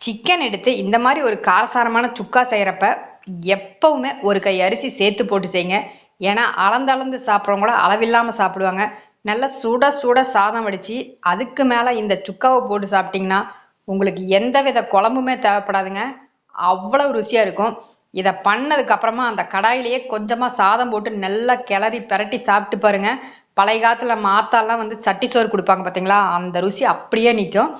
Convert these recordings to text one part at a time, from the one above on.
Chicken எடுத்து இந்த மாதிரி ஒரு காரசாரமான சுக்கா செய்கிறப்ப எப்பவுமே ஒரு கை அரிசி சேர்த்து போட்டு செய்யுங்க. ஏன்னா அளந்து அளந்து கூட அளவில்லாமல் சாப்பிடுவாங்க. நல்லா சுட சுட சாதம் வடித்து அதுக்கு மேலே இந்த சுக்காவை போட்டு சாப்பிட்டிங்கன்னா உங்களுக்கு எந்த வித குழம்புமே தேவைப்படாதுங்க. அவ்வளோ ருசியாக இருக்கும். இதை பண்ணதுக்கு அப்புறமா அந்த கடாயிலேயே கொஞ்சமாக சாதம் போட்டு நல்லா கிளறி பிரட்டி சாப்பிட்டு பாருங்க. பழைய காலத்தில் மாத்தாலாம் வந்து சட்டி சோறு கொடுப்பாங்க பார்த்தீங்களா அந்த ருசி அப்படியே நிற்கும்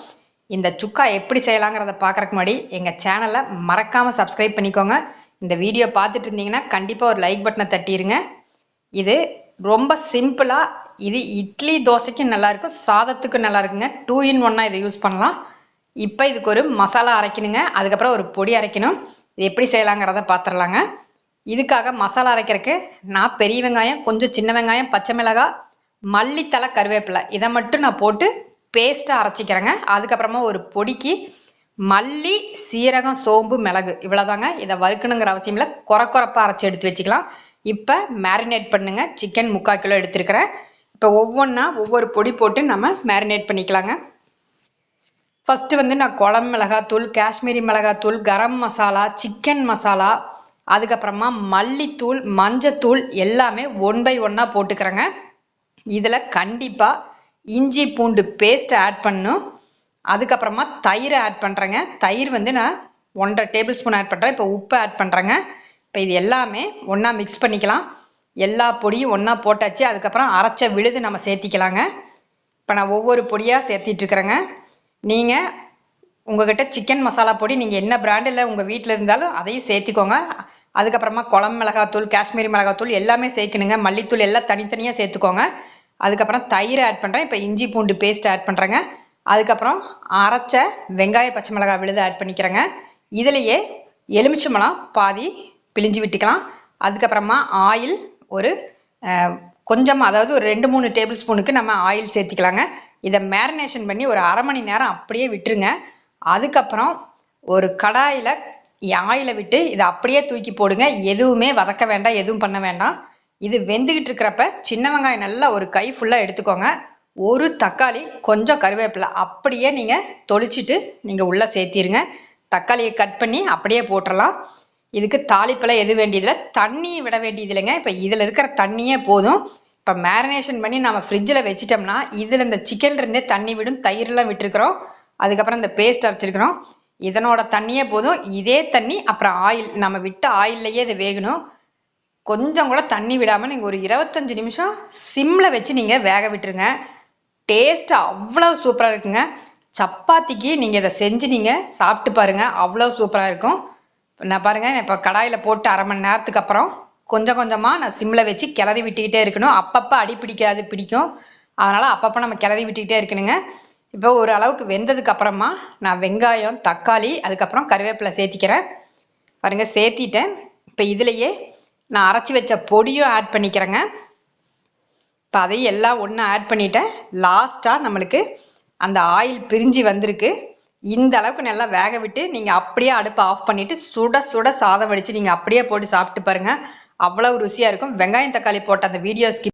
இந்த சுக்கா எப்படி செய்யலாங்கிறத பார்க்குறக்கு முன்னாடி எங்கள் சேனலை மறக்காமல் சப்ஸ்கிரைப் பண்ணிக்கோங்க. இந்த வீடியோ பார்த்துட்டு இருந்தீங்கன்னா கண்டிப்பாக ஒரு லைக் பட்டனை தட்டிடுங்க இது ரொம்ப சிம்பிளாக இது இட்லி தோசைக்கும் நல்லாயிருக்கும் சாதத்துக்கும் நல்லா இருக்குங்க. டூ இன் ஒன்னாக இதை யூஸ் பண்ணலாம். இப்போ இதுக்கு ஒரு மசாலா அரைக்கணுங்க. அதுக்கப்புறம் ஒரு பொடி அரைக்கணும். இது எப்படி செய்யலாங்கிறத பார்த்துடலாங்க இதுக்காக மசாலா அரைக்கிறதுக்கு நான் பெரிய வெங்காயம் கொஞ்சம் சின்ன வெங்காயம் பச்சை மிளகாய் மல்லித்தலை கருவேப்பிலை இதை மட்டும் நான் போட்டு பேஸ்ட்டாக அரைச்சிக்கிறேங்க. அதுக்கப்புறமா ஒரு பொடிக்கு மல்லி சீரகம் சோம்பு மிளகு இவ்வளோதாங்க இதை வறுக்கணுங்கிற அவசியம் இல்லை. குறை குறைப்பாக அரைச்சி எடுத்து வச்சுக்கலாம். இப்போ மேரினேட் பண்ணுங்க. சிக்கன் முக்கால் கிலோ எடுத்துருக்கிறேன். இப்போ ஒவ்வொன்றா ஒவ்வொரு பொடி போட்டு நம்ம மேரினேட் பண்ணிக்கலாங்க. ஃபஸ்ட்டு வந்து நான் குழம்பு மிளகாத்தூள் காஷ்மீரி மிளகாத்தூள் கரம் மசாலா சிக்கன் மசாலா அதுக்கப்புறமா மல்லித்தூள் மஞ்சத்தூள் எல்லாமே ஒன் பை ஒன்னாக போட்டுக்கிறேங்க. இதில் கண்டிப்பாக இஞ்சி பூண்டு பேஸ்ட் ஆட் பண்ணும் அதுக்கப்புறமா தயிர் ஆட் பண்ணுறேங்க தயிர் வந்து நான் ஒன்றரை டேபிள் ஸ்பூன் ஆட் பண்ணுறேன் இப்போ உப்பு ஆட் பண்ணுறேங்க இப்போ இது எல்லாமே ஒன்றா மிக்ஸ் பண்ணிக்கலாம். எல்லா பொடியும் ஒன்றா போட்டாச்சு. அதுக்கப்புறம் அரைச்ச விழுது நம்ம சேர்த்திக்கலாங்க. இப்போ நான் ஒவ்வொரு பொடியாக சேர்த்திட்ருக்குறேங்க நீங்கள் உங்ககிட்ட சிக்கன் மசாலா பொடி நீங்கள் என்ன பிராண்டில் உங்கள் வீட்டில் இருந்தாலும் அதையும் சேர்த்திக்கோங்க. அதுக்கப்புறமா குளம் மிளகாத்தூள் காஷ்மீரி மிளகாத்தூள் எல்லாமே சேர்க்கணுங்க. மல்லித்தூள் எல்லாம் தனித்தனியாக சேர்த்துக்கோங்க. அதுக்கப்புறம் தயிர் ஆட் பண்ணுறேன் இப்போ இஞ்சி பூண்டு பேஸ்ட் ஆட் பண்ணுறேங்க அதுக்கப்புறம் அரைச்ச வெங்காய பச்சை மிளகாய் விழுது ஆட் பண்ணிக்கிறேங்க. இதுலேயே எலுமிச்சம்பழம் பாதி பிழிஞ்சு விட்டுக்கலாம். அதுக்கப்புறமா ஆயில் ஒரு கொஞ்சமாக அதாவது ஒரு ரெண்டு மூணு டேபிள் ஸ்பூனுக்கு நம்ம ஆயில் சேர்த்திக்கலாங்க. இதை மேரினேஷன் பண்ணி ஒரு அரை மணி நேரம் அப்படியே விட்டுருங்க. அதுக்கப்புறம் ஒரு கடாயில் ஆயிலை விட்டு இதை அப்படியே தூக்கி போடுங்க. எதுவுமே வதக்க வேண்டாம் எதுவும் பண்ண வேண்டாம். இது வெந்துகிட்டு இருக்கிறப்ப சின்ன வெங்காயம் நல்லா ஒரு கை ஃபுல்லாக எடுத்துக்கோங்க. ஒரு தக்காளி கொஞ்சம் கருவேப்பிலை அப்படியே நீங்கள் தொளிச்சிட்டு நீங்கள் உள்ளே சேர்த்திருங்க. தக்காளியை கட் பண்ணி அப்படியே போட்டுடலாம் இதுக்கு தாளிப்பெல்லாம் எது வேண்டியதில்லை? தண்ணி விட வேண்டியது இல்லைங்க. இப்போ இதில் இருக்கிற தண்ணியே போதும். இப்போ மேரினேஷன் பண்ணி நம்ம ஃப்ரிட்ஜில் வச்சிட்டோம்னா இதில் இந்த சிக்கன் இருந்தே தண்ணி விடும் தயிரெலாம் விட்டுருக்குறோம். அதுக்கப்புறம் இந்த பேஸ்ட் அரைச்சிருக்கிறோம். இதனோட தண்ணியே போதும். இதே தண்ணி அப்புறம் ஆயில் நம்ம விட்ட ஆயில்லையே இது வேகணும். கொஞ்சம் கூட தண்ணி விடாமல் நீங்கள் ஒரு இருபத்தஞ்சு நிமிஷம் சிம்மில் வச்சு நீங்கள் வேக விட்டுருங்க. டேஸ்ட் அவ்வளோ சூப்பராக இருக்குங்க. சப்பாத்திக்கு நீங்கள் இதை செஞ்சு நீங்கள் சாப்பிட்டு பாருங்கள் அவ்வளோ சூப்பராக இருக்கும். நான் பாருங்கள் இப்போ கடாயில் போட்டு அரை மணி நேரத்துக்கு அப்புறம் கொஞ்சம் கொஞ்சமாக நான் சிம்மில் வச்சு கிளறி விட்டுக்கிட்டே இருக்கணும். அப்பப்போ அடி பிடிக்காது பிடிக்கும். அதனால் அப்பப்போ நம்ம கிளறி விட்டுக்கிட்டே இருக்கணுங்க. இப்போ ஒரு அளவுக்கு வெந்ததுக்கு அப்புறமா நான் வெங்காயம் தக்காளி அதுக்கப்புறம் கருவேப்பிலை சேர்த்திக்கிறேன். பாருங்கள் சேர்த்திட்டேன். இப்போ இதுலேயே நான் அரைச்சி வச்ச பொடியும் ஆட் பண்ணிக்கிறேங்க. இப்போ அதையும் எல்லாம் ஒன்று ஆட் பண்ணிட்டேன். லாஸ்ட்டாக நம்மளுக்கு அந்த ஆயில் பிரிஞ்சு வந்திருக்கு. இந்த அளவுக்கு நல்லா வேக விட்டு நீங்கள் அப்படியே அடுப்பை ஆஃப் பண்ணிவிட்டு சுட சுட சாதம் வடித்து நீங்கள் அப்படியே போட்டு சாப்பிட்டு பாருங்கள் அவ்வளோ ருசியாக இருக்கும். வெங்காயம் தக்காளி போட்ட அந்த வீடியோ ஸ்கிப்